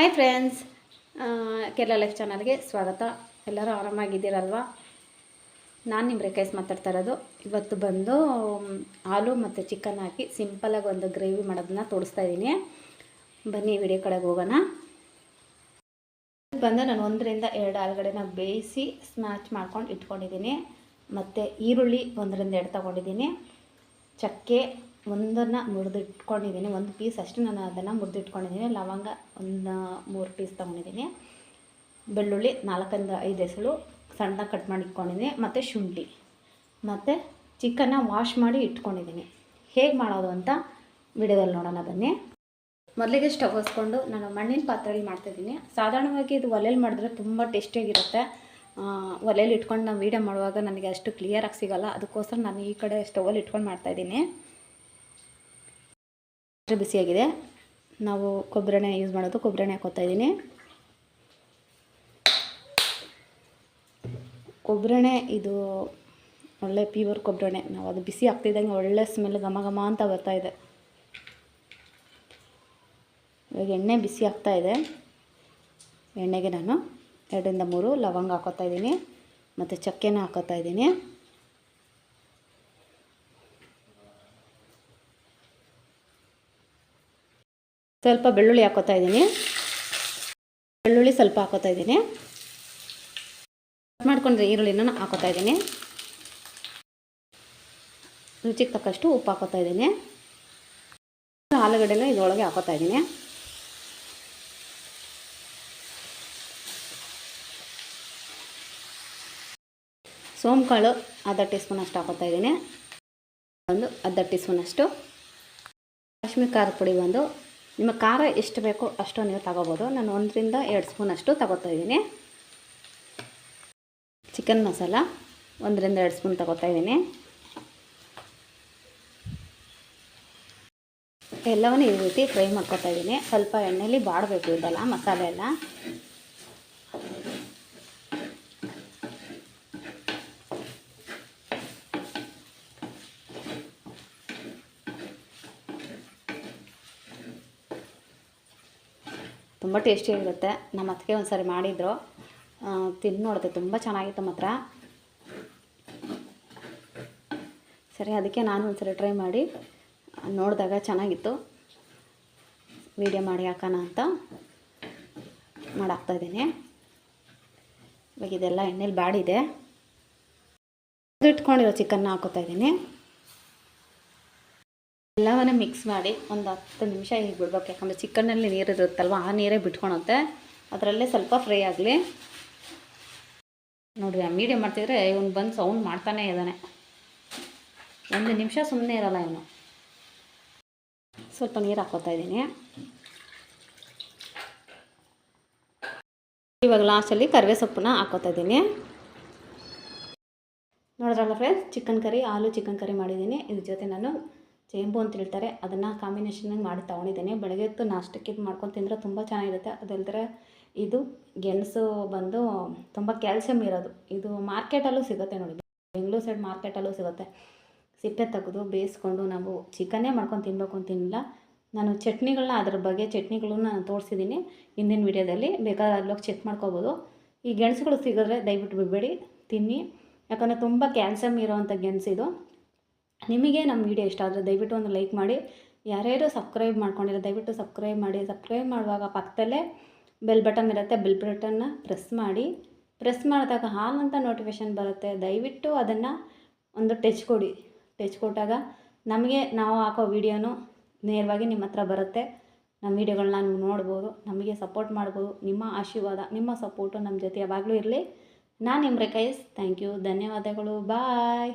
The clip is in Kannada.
ಹಾಯ್ ಫ್ರೆಂಡ್ಸ್ ಕೇರಳ ಲೈಫ್ ಚಾನಲ್ಗೆ ಸ್ವಾಗತ. ಎಲ್ಲರೂ ಆರಾಮಾಗಿದ್ದೀರಲ್ವಾ? ನಾನು ನಿಮ್ಮ ರೇಖಾಯ್ಸ್ ಮಾತಾಡ್ತಾ ಇರೋದು. ಇವತ್ತು ಬಂದು ಆಲೂ ಮತ್ತು ಚಿಕನ್ ಹಾಕಿ ಸಿಂಪಲಾಗಿ ಒಂದು ಗ್ರೇವಿ ಮಾಡೋದನ್ನ ತೋರಿಸ್ತಾ ಇದ್ದೀನಿ. ಬನ್ನಿ ವಿಡಿಯೋ ಕಡೆಗೆ ಹೋಗೋಣ. ಬಂದು ನಾನು ಒಂದರಿಂದ ಎರಡು ಆಲ್ಗಡೆನ ಬೇಯಿಸಿ ಸ್ಮ್ಯಾಚ್ ಮಾಡ್ಕೊಂಡು ಇಟ್ಕೊಂಡಿದ್ದೀನಿ. ಮತ್ತು ಈರುಳ್ಳಿ ಒಂದರಿಂದ ಎರಡು ತೊಗೊಂಡಿದ್ದೀನಿ. ಚಕ್ಕೆ ಒಂದನ್ನು ಮುರಿದಿಟ್ಕೊಂಡಿದ್ದೀನಿ, ಒಂದು ಪೀಸ್ ಅಷ್ಟು ನಾನು ಅದನ್ನು ಮುರಿದಿಟ್ಕೊಂಡಿದ್ದೀನಿ, ಲವಂಗ ಒಂದು ಮೂರು ಪೀಸ್ ತೊಗೊಂಡಿದ್ದೀನಿ. ಬೆಳ್ಳುಳ್ಳಿ ನಾಲ್ಕರಿಂದ ಐದು ಹೆಸಳು ಸಣ್ಣ ಕಟ್ ಮಾಡಿ ಇಟ್ಕೊಂಡಿದ್ದೀನಿ ಮತ್ತು ಶುಂಠಿ, ಮತ್ತು ಚಿಕನ್ನ ವಾಶ್ ಮಾಡಿ ಇಟ್ಕೊಂಡಿದ್ದೀನಿ. ಹೇಗೆ ಮಾಡೋದು ಅಂತ ವಿಡಿಯೋದಲ್ಲಿ ನೋಡೋಣ, ಬನ್ನಿ. ಮೊದಲಿಗೆ ಸ್ಟವ್ ಹೊಸ್ಕೊಂಡು ನಾನು ಮಣ್ಣಿನ ಪಾತ್ರೆಯಲ್ಲಿ ಮಾಡ್ತಾಯಿದ್ದೀನಿ ಸಾಧಾರಣವಾಗಿ ಇದು ಒಲೆಯಲ್ಲಿ ಮಾಡಿದ್ರೆ ತುಂಬ ಟೇಸ್ಟಿಯಾಗಿರುತ್ತೆ ಒಲೆಯಲ್ಲಿ ಇಟ್ಕೊಂಡು ನಾವು ವೀಡಿಯೋ ಮಾಡುವಾಗ ನನಗೆ ಅಷ್ಟು ಕ್ಲಿಯರಾಗಿ ಸಿಗೋಲ್ಲ. ಅದಕ್ಕೋಸ್ಕರ ನಾನು ಈ ಕಡೆ ಸ್ಟವಲ್ಲಿ ಇಟ್ಕೊಂಡು ಮಾಡ್ತಾಯಿದ್ದೀನಿ ಬಿಸಿಯಾಗಿದೆ. ನಾವು ಕೊಬ್ಬರೆಣ್ಣೆ ಯೂಸ್ ಮಾಡೋದು ಕೊಬ್ಬರೆಣ್ಣೆ ಹಾಕೋತಾ ಇದ್ದೀನಿ. ಕೊಬ್ಬರೆಣ್ಣೆ ಇದು ಒಳ್ಳೆ ಪ್ಯೂರ್ ಕೊಬ್ಬರೆಣ್ಣೆ ನಾವು ಅದು ಬಿಸಿ ಆಗ್ತಿದ್ದಂಗೆ ಒಳ್ಳೆ ಸ್ಮೆಲ್ ಘಮ ಘಮ ಅಂತ ಬರ್ತಾ ಇದೆ. ಇವಾಗ ಎಣ್ಣೆ ಬಿಸಿ ಆಗ್ತಾ ಇದೆ. ಎಣ್ಣೆಗೆ ನಾನು ಎರಡರಿಂದ ಮೂರು ಲವಂಗ ಹಾಕೋತಾ ಇದ್ದೀನಿ. ಮತ್ತು ಚಕ್ಕೆನ ಹಾಕೋತಾ ಇದ್ದೀನಿ. ಸ್ವಲ್ಪ ಬೆಳ್ಳುಳ್ಳಿ ಹಾಕೋತಾ ಇದ್ದೀನಿ. ಬೆಳ್ಳುಳ್ಳಿ ಸ್ವಲ್ಪ ಹಾಕೋತಾ ಇದ್ದೀನಿ. ಕಟ್ ಮಾಡ್ಕೊಂಡ್ರೆ ಈರುಳ್ಳಿನ ಹಾಕೋತಾ ಇದ್ದೀನಿ. ರುಚಿಗೆ ತಕ್ಕಷ್ಟು ಉಪ್ಪು ಹಾಕೋತಾ ಇದ್ದೀನಿ. ಆಲೂಗಡ್ಡೆನ ಇದರೊಳಗೆ ಹಾಕೋತಾ ಇದ್ದೀನಿ. ಸೋಂಕಾಳು ಅರ್ಧ ಟೀ ಸ್ಪೂನ್ ಅಷ್ಟು ಹಾಕೋತಾ ಇದ್ದೀನಿ. ಒಂದು ಅರ್ಧ ಟೀ ಸ್ಪೂನ್ ಅಷ್ಟು ಕಾಶ್ಮೀರ ಖಾರದ ಪುಡಿ ಬಂದು ನಿಮ್ಮ ಖಾರ ಎಷ್ಟು ಬೇಕೋ ಅಷ್ಟು ನೀವು ತಗೋಬೋದು. ನಾನು ಒಂದರಿಂದ ಎರಡು ಸ್ಪೂನ್ ಅಷ್ಟು ತಗೋತಾ ಇದ್ದೀನಿ. ಚಿಕನ್ ಮಸಾಲ ಒಂದರಿಂದ ಎರಡು ಸ್ಪೂನ್ ತಗೋತಾ ಇದ್ದೀನಿ. ಎಲ್ಲವನ್ನು ಈ ರೀತಿ ಫ್ರೈ ಮಾಡ್ಕೊತಾ ಇದ್ದೀನಿ. ಸ್ವಲ್ಪ ಎಣ್ಣೆಯಲ್ಲಿ ಬಾಡಬೇಕು ಇದೆಲ್ಲ, ಮಸಾಲೆ ಎಲ್ಲ. ತುಂಬ ಟೇಸ್ಟಿಯಾಗಿರುತ್ತೆ ನಮ್ಮ ಅತ್ತಿಗೆ ಒಂದು ಸಾರಿ ಮಾಡಿದ್ರು ತಿಂದು ನೋಡಿದೆ, ತುಂಬ ಚೆನ್ನಾಗಿತ್ತು ಮಾತ್ರ ಸರಿ, ಅದಕ್ಕೆ ನಾನು ಒಂದ್ಸರಿ ಟ್ರೈ ಮಾಡಿ. ನೋಡಿದಾಗ ಚೆನ್ನಾಗಿತ್ತು. ವೀಡಿಯೋ ಮಾಡಿ ಹಾಕೋಣ ಅಂತ ಮಾಡಾಕ್ತಾಯಿದ್ದೀನಿ ಇವಾಗ ಇದೆಲ್ಲ ಎಣ್ಣೆಲಿ ಬಾಡಿದೆ. ಇಟ್ಕೊಂಡಿರೋ ಚಿಕನ್ನ ಹಾಕೋತಾ ಇದ್ದೀನಿ. ಎಲ್ಲವನ್ನ ಮಿಕ್ಸ್ ಮಾಡಿ ಒಂದು ಹತ್ತು ನಿಮಿಷ ಹೀಗೆ ಬಿಡ್ಬೇಕು. ಯಾಕಂದರೆ ಚಿಕನ್ನಲ್ಲಿ ನೀರು ಇರುತ್ತಲ್ವ, ಆ ನೀರೇ ಬಿಟ್ಕೊಳುತ್ತೆ ಅದರಲ್ಲೇ ಸ್ವಲ್ಪ ಫ್ರೈ ಆಗಲಿ. ನೋಡಿರಿ, ಆ ಮೀಡಿಯಮ್ ಮಾಡ್ತಿದ್ರೆ ಇವನು ಬಂದು ಸೌಂಡ್ ಮಾಡ್ತಾನೇ ಇದ್ದಾನೆ ಒಂದು ನಿಮಿಷ ಸುಮ್ಮನೆ ಇರಲ್ಲ ಇವನು. ಸ್ವಲ್ಪ ನೀರು ಹಾಕೋತಾ ಇದ್ದೀನಿ. ಇವಾಗ ಲಾಸ್ಟಲ್ಲಿ ಕರಿವೆ ಸೊಪ್ಪನ್ನ ಹಾಕೋತಾ ಇದ್ದೀನಿ. ನೋಡಿದ್ರಲ್ಲ friends chicken curry aloo chicken curry ಮಾಡಿದ್ದೀನಿ. ಇದ್ರ ಜೊತೆ ನಾನು ಚೇಂಬು ಅಂತ ಹೇಳ್ತಾರೆ, ಅದನ್ನು ಕಾಂಬಿನೇಷನಾಗಿ ಮಾಡಿ ತೊಗೊಂಡಿದ್ದೀನಿ. ಬೆಳಗ್ಗೆ ಹೊತ್ತು ನಾಷ್ಟಕ್ಕೆ ಮಾಡ್ಕೊಂಡು ತಿಂದರೆ ತುಂಬ ಚೆನ್ನಾಗಿರುತ್ತೆ. ಅದಲ್ದ್ರೆ ಇದು ಗೆಣಸು ಬಂದು ತುಂಬ ಕ್ಯಾಲ್ಸಿಯಮ್ ಇರೋದು. ಇದು ಮಾರ್ಕೆಟಲ್ಲೂ ಸಿಗುತ್ತೆ ನೋಡಿ. ಬೆಂಗಳೂರು ಸೈಡ್ ಮಾರ್ಕೆಟಲ್ಲೂ ಸಿಗುತ್ತೆ. ಸಿಪ್ಪೆ ತೆಗೆದು ಬೇಯಿಸ್ಕೊಂಡು ನಾವು ಚಿಕನ್ನೇ ಮಾಡ್ಕೊಂಡು ತಿನ್ನಬೇಕು ಅಂತಿಲ್ಲ ನಾನು ಚಟ್ನಿಗಳನ್ನ ಅದ್ರ ಬಗ್ಗೆ ಚಟ್ನಿಗಳನ್ನ ನಾನು ತೋರಿಸಿದ್ದೀನಿ ಹಿಂದಿನ ವೀಡಿಯೋದಲ್ಲಿ ಬೇಕಾದ್ರೆ ಅಲ್ಲೋಗಿ ಚೆಕ್ ಮಾಡ್ಕೋಬೋದು. ಈ ಗೆಣಸುಗಳು ಸಿಗಿದ್ರೆ ದಯವಿಟ್ಟು ಬಿಡಬೇಡಿ. ತಿನ್ನಿ. ಯಾಕಂದರೆ ತುಂಬ ಕ್ಯಾಲ್ಸಿಯಮ್ ಇರೋವಂಥ ಗೆಣಸಿದು. ನಿಮಗೆ ನಮ್ಮ ವಿಡಿಯೋ ಇಷ್ಟ ಆದರೆ ದಯವಿಟ್ಟು ಒಂದು ಲೈಕ್ ಮಾಡಿ. ಯಾರ್ಯಾರು ಸಬ್ಸ್ಕ್ರೈಬ್ ಮಾಡ್ಕೊಂಡಿರೋ ದಯವಿಟ್ಟು ಸಬ್ಸ್ಕ್ರೈಬ್ ಮಾಡಿ. ಸಬ್ಸ್ಕ್ರೈಬ್ ಮಾಡುವಾಗ ಪಕ್ಕದಲ್ಲೇ ಬೆಲ್ ಬಟನ್ ಇರುತ್ತೆ. ಬೆಲ್ ಬಟನ್ನ ಪ್ರೆಸ್ ಮಾಡಿ. ಪ್ರೆಸ್ ಮಾಡಿದಾಗ ಹಾಲ್ ಅಂತ ನೋಟಿಫಿಕೇಷನ್ ಬರುತ್ತೆ. ದಯವಿಟ್ಟು ಅದನ್ನು ಒಂದು ಟಚ್ ಕೊಡಿ. ಟಚ್ ಕೊಟ್ಟಾಗ ನಮಗೆ ನಾವು ಹಾಕೋ ವೀಡಿಯೋನು ನೇರವಾಗಿ ನಿಮ್ಮ ಹತ್ರ ಬರುತ್ತೆ. ನಮ್ಮ ವೀಡಿಯೋಗಳನ್ನ ನೀವು ನೋಡ್ಬೋದು. ನಮಗೆ ಸಪೋರ್ಟ್ ಮಾಡ್ಬೋದು. ನಿಮ್ಮ ಆಶೀರ್ವಾದ, ನಿಮ್ಮ ಸಪೋರ್ಟು ನಮ್ಮ ಜೊತೆ ಯಾವಾಗಲೂ ಇರಲಿ. ನಾನು ನಿಮ್ಮ ಕೈಸ್ ಥ್ಯಾಂಕ್ ಯು ಧನ್ಯವಾದಗಳು. ಬಾಯ್